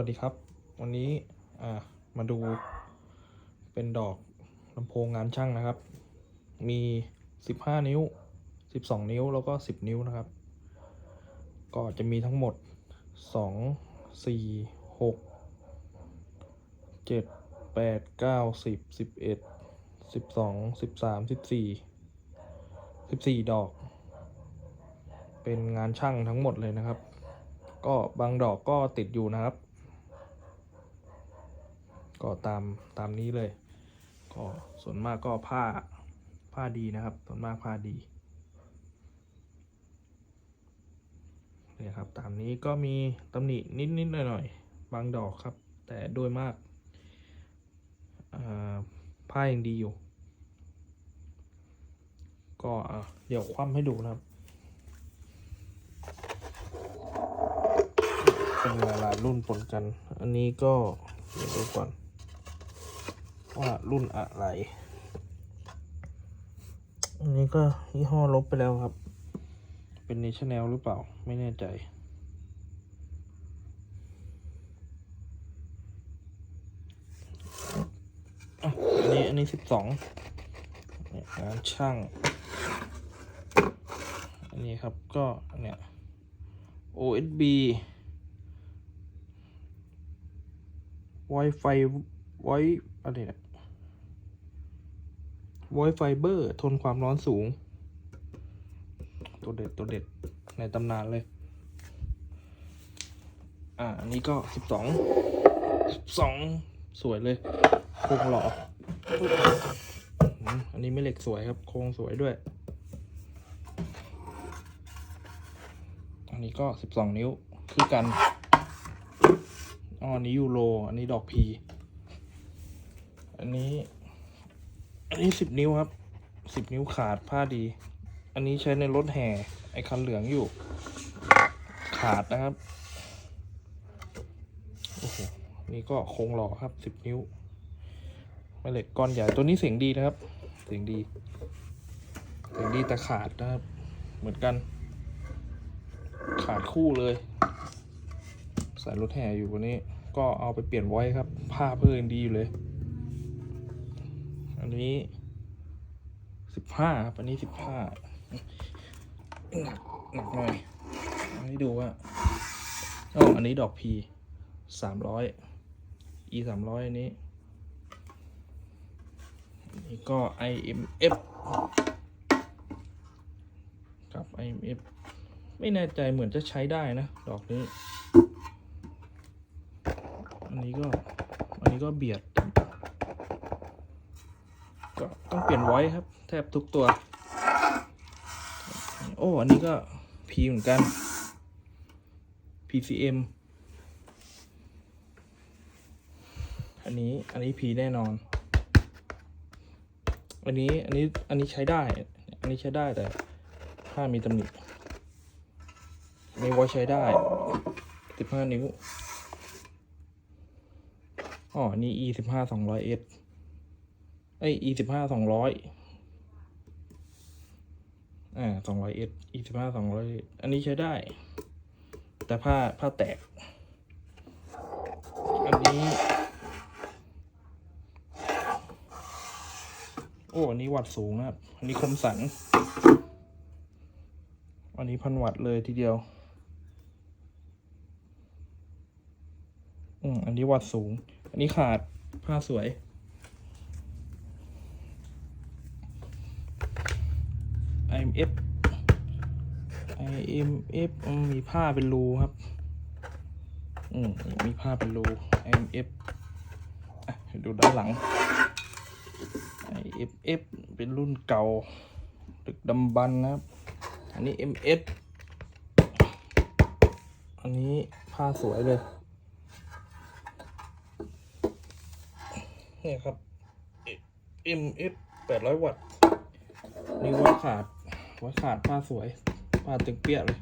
วัสดีครับ วันนี้อ่ามาดูเป็นดอกลำโพงงานช่างนะครับ มี 15 นิ้ว 12 นิ้วแล้วก็ 10 นิ้วนะครับ ก็จะมีทั้งหมด 2 4 6 7 8 9 10 11 12 13 14 14 ดอก เป็นงานช่างทั้งหมดเลยนะครับ ก็บางดอกก็ติดอยู่นะครับ ก็ตามตามนี้เลย ก็ส่วนมากก็ผ้าผ้าดีนะครับ ส่วนมากผ้าดีเนี่ยครับตามนี้ก็มีตำหนินิดนิดหน่อยหน่อยๆบางดอกครับ แต่โดยมากผ้ายังดีอยู่ ก็เดี๋ยวคว่ำให้ดูนะครับเป็นหลายๆรุ่นปนกัน อันนี้ก็เดี๋ยวดูก่อน ว่ารุ่นอะไร อันนี้ก็ยี่ห้อลบไปแล้วครับ เป็นนชแนลหรือเปล่า ไม่แน่ใจ อันนี้อันนี้สิบสองงานช่าง อันนี้ครับก็เนี่ย OSB Wi-Fi ไวอะไรเนี่ย Wi-Fi เบอร์ทนความร้อนสูง ตัวเด็ดตัวเด็ดในตำนานเลย อ่า อันนี้ก็สิบสองสิบสองสวยเลย โครงหล่ออันนี้ไม่เหล็กสวยครับ โครงสวยด้วย อันนี้ก็สิบสองนิ้ว คือกันอ๋ออันนี้ยูโร อันนี้ดอกพี อันนี้ อันนี้สิบนิ้วครับสิบนิ้วขาดผ้าดี อันนี้ใช้ในรถแห่ ไอคันเหลืองอยู่ ขาดนะครับโอ้โหนี่ก็โครงหล่อครับสิบนิ้วแม่เหล็กก้อนใหญ่ตัวนี้เสียงดีนะครับ เสียงดีเสียงดีแต่ขาดนะครับ เหมือนกัน ขาดคู่เลยใส่รถแห่อยู่วันนี้ ก็เอาไปเปลี่ยนไว้ครับ ผ้าเพื่อนดีอยู่เลย อันนี้สิบห้าครับ อันนี้สิบห้าหนักหนักหน่อยให้ดูว่าอ๋ออันนี้ดอกพีสามร้อย e สามร้อยอันนี้นนี้ก็ IMF กับ IMF ไม่แน่ใจเหมือนจะใช้ได้นะ ดอกนี้ อันนี้ก็ อันนี้ก็เบียด ก็ต้องเปลี่ยนไว้ครับ แทบทุกตัว โอ้ อันนี้ก็ P เหมือนกัน PCM อันนี้อันนี้ P แน่นอน อันนี้อันนี้อันนี้ใช้ได้ อันนี้ใช้ได้แต่ถ้ามีตำหนิอันนี้ไว้ใช้ได้สิบห้านิ้ว อ๋อนนี้ e สิบห้าสองร้อยเอส ไอ e สิบห้าสองร้อยอ่าสองร้อยเอส e สิบห้าสองร้อยอันนี้ใช้ได้ แต่ผ้าผ้าแตก อันนี้ โอ้ อันนี้วัดสูงนะครับ อันนี้คมสัน อันนี้พันวัตต์เลยทีเดียว อืมอันนี้วัดสูง อันนี้ขาดผ้าสวย IMF IMF อืมมีผ้าเป็นรูครับ อืมมีผ้าเป็นรู IMF อะให้ดูด้านหลัง IFF เป็นรุ่นเก่า ดึกดำบรรนะครับ อันนี้ MS อันนี้ผ้าสวยเลย เนี่ยครับ MS แปดร้อยวัตต์ นี่วัดขาด วัดขาดผ้าสวยผ้าตึงเปี้ยเลย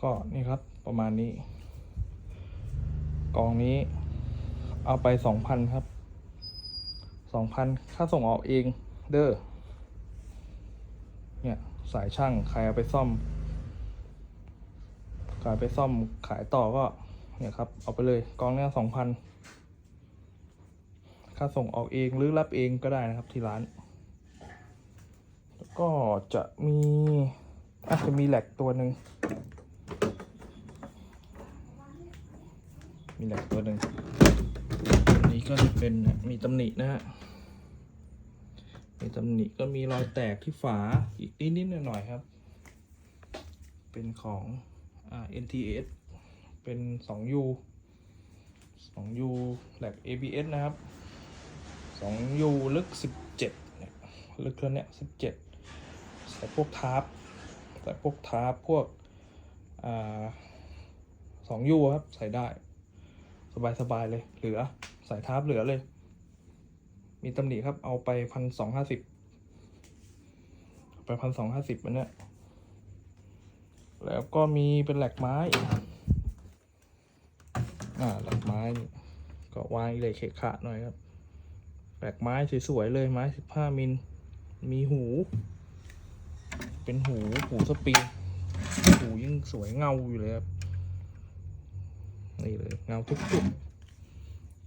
ก็นี่ครับประมาณนี้ กองนี้ เอาไปสองพันครับสองพันค่าส่งออกเองเด้อเนี่ยสายช่างใครเอาไปซ่อมขายไปซ่อมขายต่อก็เนี่ยครับ เอาไปเลยกองเนี้ยสองพันค่าส่งออกเองหรือรับเองก็ได้นะครับที่ร้าน ก็จะมีอาจจะมีแหลกตัวหนึ่งมีแหลกตัวหนึ่งอันนี้ก็จะเป็นมีตำหนินะฮะมีตำหนิก็มีรอยแตกที่ฝาอีกนิดๆหน่อยๆครับ เป็นของอ่า NTS เป็น 2U 2U แหลก ABS นะครับ 2U ลึก 17เนี่ยลึกแล้วเนี่ย17 ใส่พวกทาร์ปใส่พวกทาร์ปพวกอ่า 2U ครับ ใส่ได้ สบายๆเลย เหลือ ใส่ทาร์ปเหลือเลย มีตำหนิครับ เอาไปพันสองห้าสิบไปพันสองห้าสิบอันเนี้ยแล้วก็มีเป็นแหลกไม้ อ่าแหลกไม้ก็วางเลยเขะขะหน่อยครับแหลกไม้สวยๆเลยไม้สิบห้ามิล มีหู เป็นหูหูสปริงหูยิ่งสวยเงาอยู่เลยครับนี่เลยเงาทุกจุด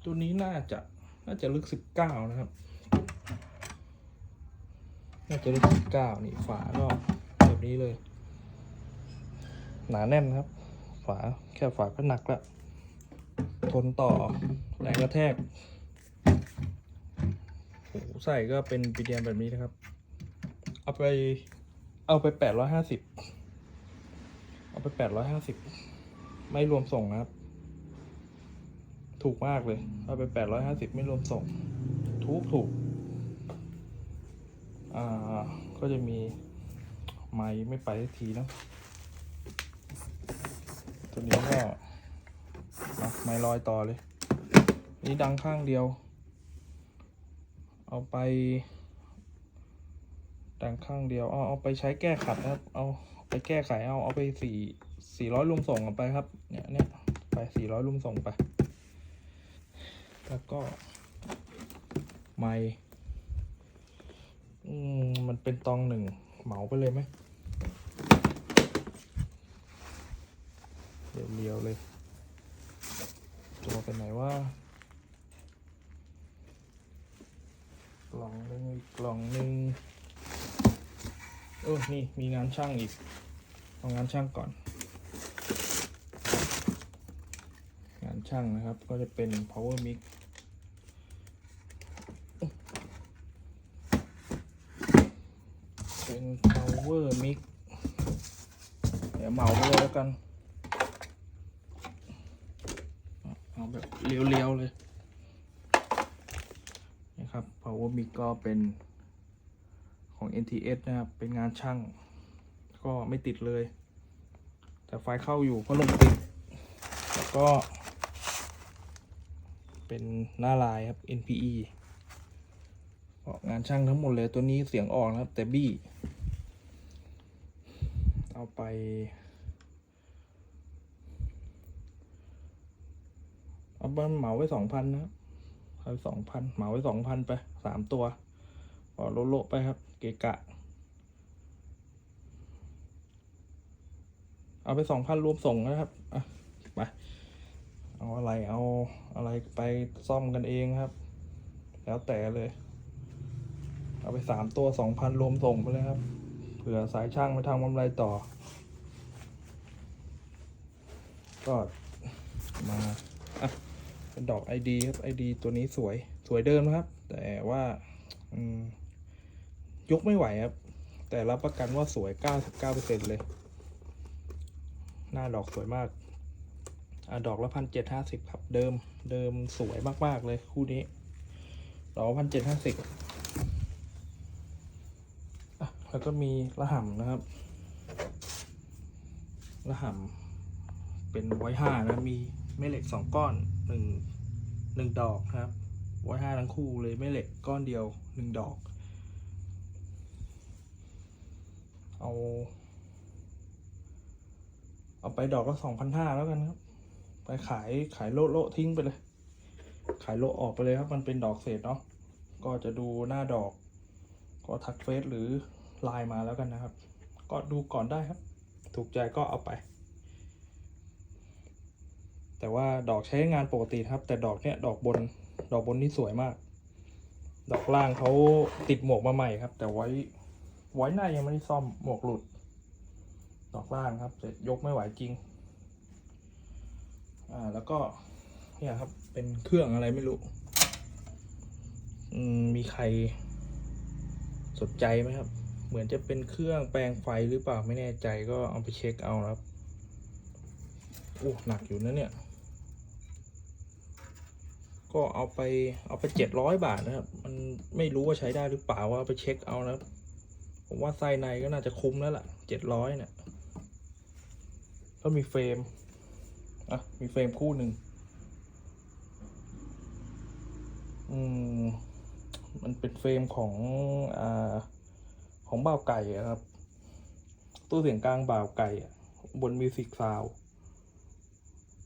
ตัวนี้น่าจะน่าจะลึกสิบเก้านะครับ น่าจะลึกสิบเก้านี่ฝาก็แบบนี้เลย หนาแน่นครับ ฝาแค่ฝาก็หนักแล้วทนต่อแรงกระแทกหูใส่ก็เป็นปีเดียมแบบนี้นะครับ เอาไป เอาไปแปดร้อยห้าสิบเอาไปแปดร้อยห้าสิบไม่รวมส่งนะครับ ถูกมากเลย เอาไปแปดร้อยห้าสิบไม่รวมส่ง ถูกถูกอ่าก็จะมีไม้ไม่ไปทีเนะตัวนี้ก็ไม้ลอยต่อเลย นี่ดังข้างเดียว เอาไป ดังข้างเดียวเอาเอาไปใช้แก้ขัดนะครับ เอาไปแก้ไขเอาเอาไปสี่สี่ร้อยรวมส่งเอาไปครับ เนี่ยเนี่ยไปสี่ร้อยรวมส่งไป แล้วก็ไม้อืมมันเป็นตองหนึ่งเหมาไปเลยไหมเรียวๆเลยตัวเป็นไหนว่ากล่องหนึ่งอีกกล่องหนึ่ง เออ นี่มีงานช่างอีก เอางานช่างก่อน งานช่างนะครับ ก็จะเป็น power mix เป็น power mix เดี๋ยวเหมาไปเลยแล้วกัน เอาแบบเรียวๆเลย นะครับ power mix ก็เป็น ของ NTS นะครับ เป็นงานช่าง ก็ไม่ติดเลย แต่ไฟเข้าอยู่ก็ลงติด แล้วก็ เป็นหน้าลายครับ NPE ก็งานช่างทั้งหมดเลยตัวนี้เสียงออกนะครับ แต่บี้ เอาไป เอาบ้านเหมาไว้สองพันนะครับเอาสองพันเหมาไว้สองพันไปสามตัว อโลโลไปครับ เกะกะ เอาไปสองพันรวมส่งนะครับอะไปเอาอะไรเอาอะไรไปซ่อมกันเองครับ แล้วแต่เลย เอาไปสามตัวสองพันรวมส่งไปเลยครับเผื่อสายช่างไปทำกำไรต่อ ก็มาอะเป็นดอก ID ครับ ID ตัวนี้สวยสวยเดิมนะครับ แต่ว่า อืม ยกไม่ไหวครับ แต่รับประกันว่าสวย 99%เลย หน้าดอกสวยมากอดอกละพันเจ็ดห้าสิบครับ เดิมเดิมสวยมาก ๆ เลยคู่นี้ดอกพันเจ็ดห้าสิบแล้วก็มีระห่ำนะครับ ระห่ำเป็นไว้ห้านะ มีแม่เหล็กสองก้อนหนึ่งหนึ่งดอกนะครับไว้ห้าทั้งคู่เลยแม่เหล็กก้อนเดียวหนึ่งดอก เอา เอาไปดอกละสองพันห้าแล้วกันครับ ไปขายขายโลโลทิ้งไปเลย ขายโลออกไปเลยครับ มันเป็นดอกเศษเนาะก็จะดูหน้าดอก ก็ทักเฟซหรือไลน์มาแล้วกันนะครับ ก็ดูก่อนได้ครับ ถูกใจก็เอาไป แต่ว่าดอกใช้งานปกติครับ แต่ดอกเนี้ยดอกบนดอกบนนี่สวยมาก ดอกล่างเขาติดหมวกมาใหม่ครับ แต่ไว้ ไว้หน้ายังไม่ได้ซ่อมหมวกหลุดดอกล่างครับแต่ยกไม่ไหวจริง อ่าแล้วก็เนี่ยครับเป็นเครื่องอะไรไม่รู้ มีใคร สนใจไหมครับ เหมือนจะเป็นเครื่องแปลงไฟหรือเปล่าไม่แน่ใจก็เอาไปเช็คเอาครับโอ้หนักอยู่นะเนี่ย ก็เอาไปเอาไปเจ็ดร้อยบาทนะครับ มันไม่รู้ว่าใช้ได้หรือเปล่าว่าเอาไปเช็คเอานะครับ ผมว่าไส้ในก็น่าจะคุ้มแล้วล่ะเจ็ดร้อยเนี่ยก็มีเฟรม อะ มีเฟรมคู่หนึ่ง อืม มันเป็นเฟรมของ อ่า ของบ่าวไก่ครับ ตู้เสียงกลางบ่าวไก่อะบนมิวสิกซาว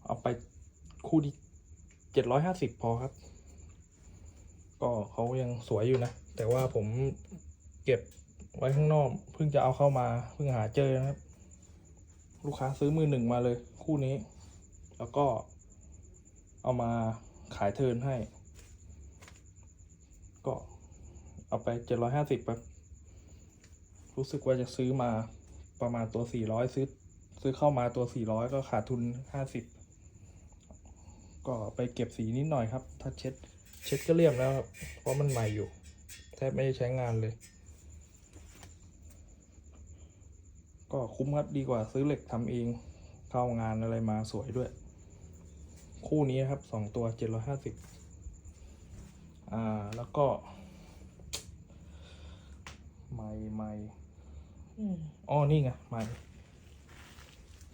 เอาไปคู่ที่เจ็ดร้อยห้าสิบพอครับ ก็เขายังสวยอยู่นะ แต่ว่าผมเก็บ ไว้ข้างนอกเพิ่งจะเอาเข้ามาเพิ่งหาเจอนะครับ ลูกค้าซื้อมือหนึ่งมาเลย คู่นี้ แล้วก็เอามาขายเทินให้ ก็เอาไปเจ็ดร้อยห้าสิบครับรู้สึกว่าจะซื้อมาประมาณตัวสี่ร้อยซื้อซื้อเข้ามาตัวสี่ร้อยก็ขาดทุนห้าสิบก็ไปเก็บสีนิดหน่อยครับ ถ้าเช็ดเช็ดก็เรียบแล้วครับ เพราะมันใหม่อยู่ แทบไม่ได้ใช้งานเลย ก็คุ้มครับดีกว่าซื้อเหล็กทำเองเข้างานอะไรมาสวยด้วย คู่นี้นะครับสองตัวเจ็ดร้อยห้าสิบอ่าแล้วก็ไม่ไม่อ๋อนี่ไงไม่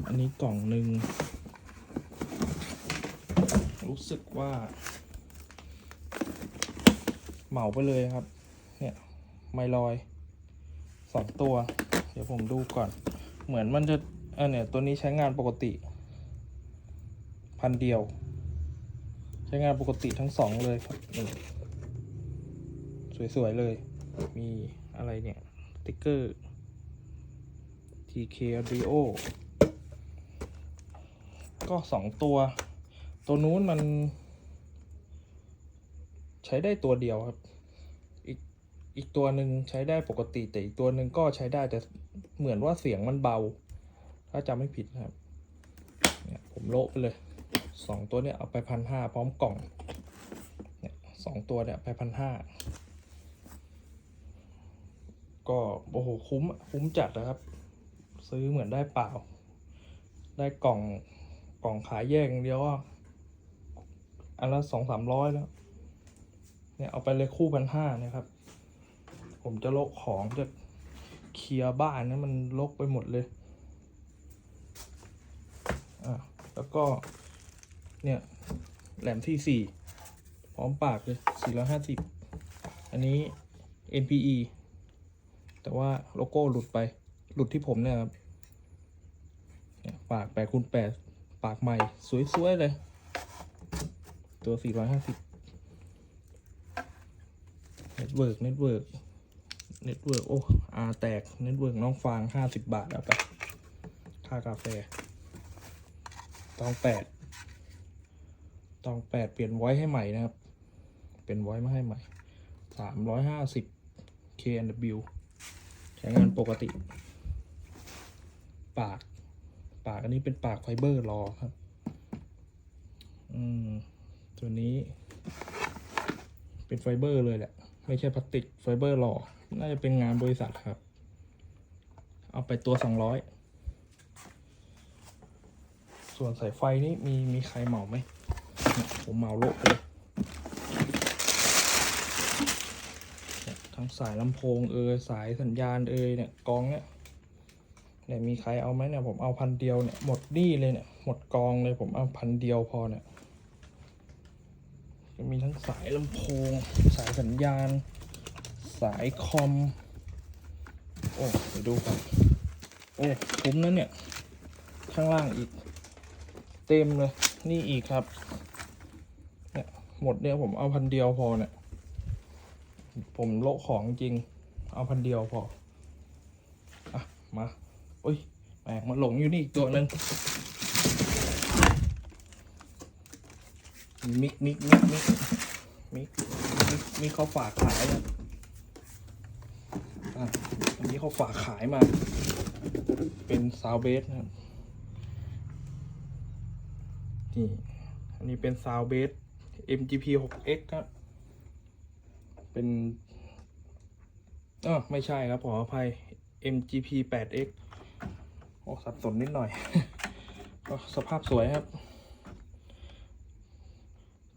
อันนี้กล่องหนึ่งรู้สึกว่า เหมาไปเลยครับ เนี่ย ไม่ลอยสองตัว เดี๋ยวผมดูก่อน เหมือนมันจะเออเนี่ยตัวนี้ใช้งานปกติ พันเดียว ใช้งานปกติทั้งสองเลยครับนี่สวย ๆ เลย มีอะไรเนี่ยสติ๊กเกอร์ TK Audio ก็สองตัว ตัวนู้นมัน ใช้ได้ตัวเดียวครับ อีกตัวหนึ่งใช้ได้ปกติแต่อีกตัวหนึ่งก็ใช้ได้แต่เหมือนว่าเสียงมันเบา ถ้าจำไม่ผิดนะครับเนี่ยผมโละไปเลยสองตัวเนี่ยเอาไปพันห้าพร้อมกล่องเนี่ยสองตัวเนี่ยไปพันห้าก็โอ้โหคุ้มคุ้มจัดนะครับ ซื้อเหมือนได้เปล่า ได้กล่องกล่องขายแยกเดียวอะอันละสองสามร้อยแล้วเนี่ยเอาไปเลยคู่พันห้านะครับ ผมจะโละของจะเคลียร์บ้านนะมันลกไปหมดเลย อะ แล้วก็ เนี่ย แหลมที่สี่พร้อมปากเลยสี่ร้อยห้าสิบอันนี้ NPE แต่ว่าโลโก้หลุดไป หลุดที่ผมเนี่ยครับเนี่ยปากแปดคูณแปดปากใหม่ สวย ๆ เลย ตัวสี่ร้อยห้าสิบเน็ตเวิร์กเน็ตเวิร์ก เน็ตเวิร์กโอ้อาแตกเน็ตเวิร์กน้องฟางห้าสิบบาทเอาไปค่ากาแฟตองแปดตองแปดเปลี่ยนไว้ให้ใหม่นะครับ เป็นไว้มาให้ใหม่สามร้อยห้าสิบ KNW ใช้งานปกติ ปาก ปากอันนี้เป็นปากไฟเบอร์รอครับ อืม ตัวนี้ เป็นไฟเบอร์เลยแหละ ไม่ใช่พลาสติกไฟเบอร์หล่อ น่าจะเป็นงานบริษัทครับ เอาไปตัวสองร้อย ส่วนสายไฟนี่มีมีใครเหมาไหม ผมเหมาโลกเลยทั้งสายลำโพงเอยสายสัญญาณเอยเนี่ยกองเนี่ยเนี่ยมีใครเอาไหมเนี่ยผมเอาพันเดียวเนี่ยหมดนี่เลยเนี่ยหมดกองเลยผมเอาพันเดียวพอเนี่ยจะมีทั้งสายลำโพง สายสัญญาณ สายคอม โอ้เดี๋ยวดูกันโอ้ คุ้มนะเนี่ย ข้างล่างอีก เต็มเลย นี่อีกครับ เนี่ย หมดเนี่ยผมเอาพันเดียวพอเนี่ย ผมโละของจริง เอาพันเดียวพอ อะ มาอุ้ยแหมมันหลงอยู่นี่อีกตัวหนึ่งมิกมิกมิกมิกมิกมิกมิกเขาฝากขายนะ อันนี้เขาฝากขายมา เป็นซาวเบสนะครับ นี่ อันนี้เป็นซาวเบส MGP 6X ครับ เป็นเออไม่ใช่ครับ ขออภัย MGP 8X โอ้สับสนนิดหน่อย ก็สภาพสวยครับ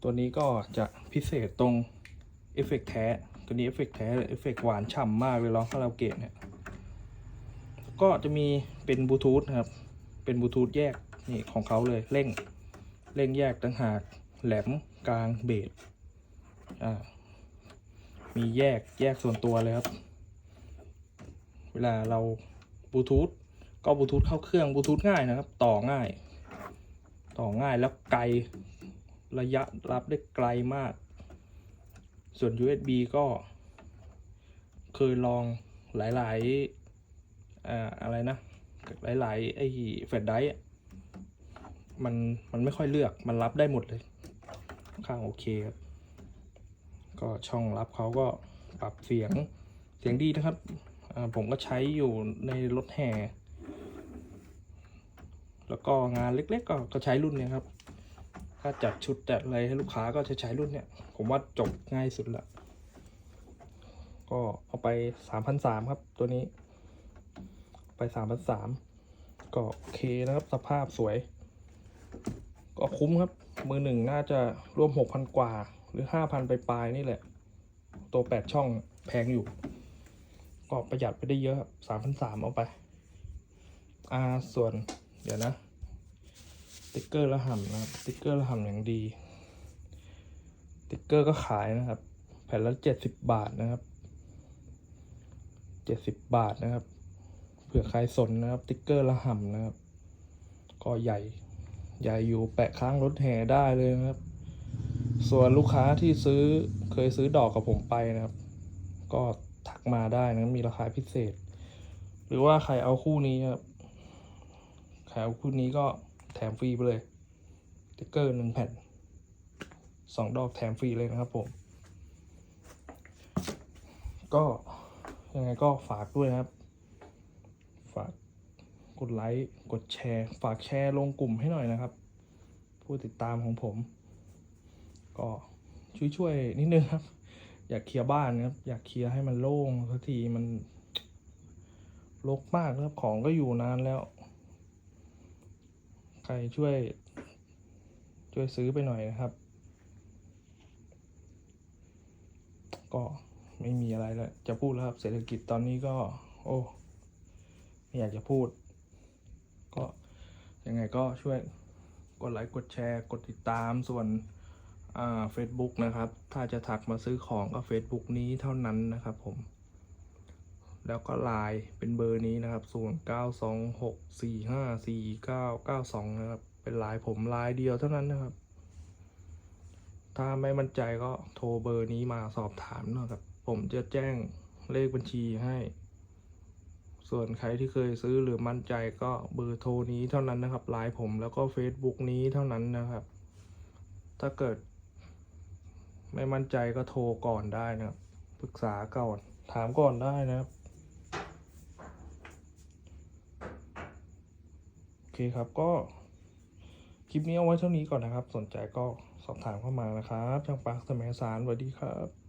ตัวนี้ก็จะพิเศษตรงเอฟเฟกต์แท้ ตัวนี้เอฟเฟกต์แท้เอฟเฟกต์หวานฉ่ำมากเลยร้องคาราโอเกะเนี่ยก็จะมีเป็นบลูทูธนะครับ เป็นบลูทูธแยกนี่ของเขาเลยเร่งเร่งแยกต่างหากแหลมกลางเบสอ่ามีแยกแยกส่วนตัวเลยครับ เวลาเราบลูทูธก็บลูทูธเข้าเครื่องบลูทูธง่ายนะครับ ต่อง่าย ต่อง่ายแล้วไกลระยะรับได้ไกลมาก ส่วน USB ก็เคยลองหลายๆอ่าอะไรนะ หลายๆไอ้แฟลชไดร์มันมันไม่ค่อยเลือกมันรับได้หมดเลยค่อนข้างโอเคครับ ก็ช่องรับเขาก็ปรับเสียงเสียงดีนะครับ ผมก็ใช้อยู่ในรถแห่ แล้วก็งานเล็กๆก็ก็ใช้รุ่นเนี้ยครับ ถ้าจัดชุดจัดอะไรให้ลูกค้าก็จะใช้รุ่นเนี้ยผมว่าจบง่ายสุดละ ก็เอาไปสามพันสามครับตัวนี้ ไปสามพันสามก็โอเคนะครับสภาพสวย ก็คุ้มครับ มือหนึ่งน่าจะร่วมหกพันกว่า หรือห้าพันไปปลายๆนี่แหละ ตัวแปดช่องแพงอยู่ ก็ประหยัดไปได้เยอะสามพันสามเอาไป อ่าส่วนเดี๋ยวนะ ติ๊กเกอร์ละห่ำนะครับติ๊กเกอร์ละห่ำอย่างดี ติ๊กเกอร์ก็ขายนะครับ แผ่นละเจ็ดสิบบาทนะครับเจ็ดสิบบาทนะครับเผื่อใครสนนะครับ ติ๊กเกอร์ละห่ำนะครับ ก็ใหญ่ ใหญ่อยู่แปะข้างรถแห่ได้เลยนะครับ ส่วนลูกค้าที่ซื้อเคยซื้อดอกกับผมไปนะครับ ก็ทักมาได้นะมีราคาพิเศษ หรือว่าใครเอาคู่นี้ครับใครเอาคู่นี้ก็ แถมฟรีไปเลยสติ๊กเกอร์หนึ่งแผ่นสองดอกแถมฟรีเลยนะครับผม ก็ยังไงก็ฝากด้วยนะครับ ฝากกดไลค์กดแชร์ ฝากแชร์ลงกลุ่มให้หน่อยนะครับ ผู้ติดตามของผม ก็ช่วยๆนิดนึงครับ อยากเคลียร์บ้านนะครับ อยากเคลียร์ให้มันโล่งสักทีมันรกมากนะครับของก็อยู่นานแล้ว ใครช่วย ช่วยซื้อไปหน่อยนะครับ ก็ไม่มีอะไรแล้ว จะพูดแล้วครับเศรษฐกิจตอนนี้ก็ โอ้ไม่อยากจะพูด ก็ยังไงก็ช่วยกดไลค์กดแชร์ กดติดตามส่วนอ่า Facebook นะครับ ถ้าจะทักมาซื้อของก็ Facebook นี้เท่านั้นนะครับผม แล้วก็ไลน์เป็นเบอร์นี้นะครับ 0 9 2 6 4 5 4 9 9 2 นะครับ เป็นไลน์ผมไลน์เดียวเท่านั้นนะครับ ถ้าไม่มั่นใจก็โทรเบอร์นี้มาสอบถามนะครับ ผมจะแจ้งเลขบัญชีให้ ส่วนใครที่เคยซื้อหรือมั่นใจก็เบอร์โทรนี้เท่านั้นนะครับไลน์ผมแล้วก็ Facebook นี้เท่านั้นนะครับ ถ้าเกิด ไม่มั่นใจก็โทรก่อนได้นะครับปรึกษาก่อนถามก่อนได้นะครับ โอ เคครับก็ คลิปนี้เอาไว้เท่านี้ก่อนนะครับ สนใจก็สอบถามเข้ามานะครับช่างปาร์คสมัยสารสวัสดีครับ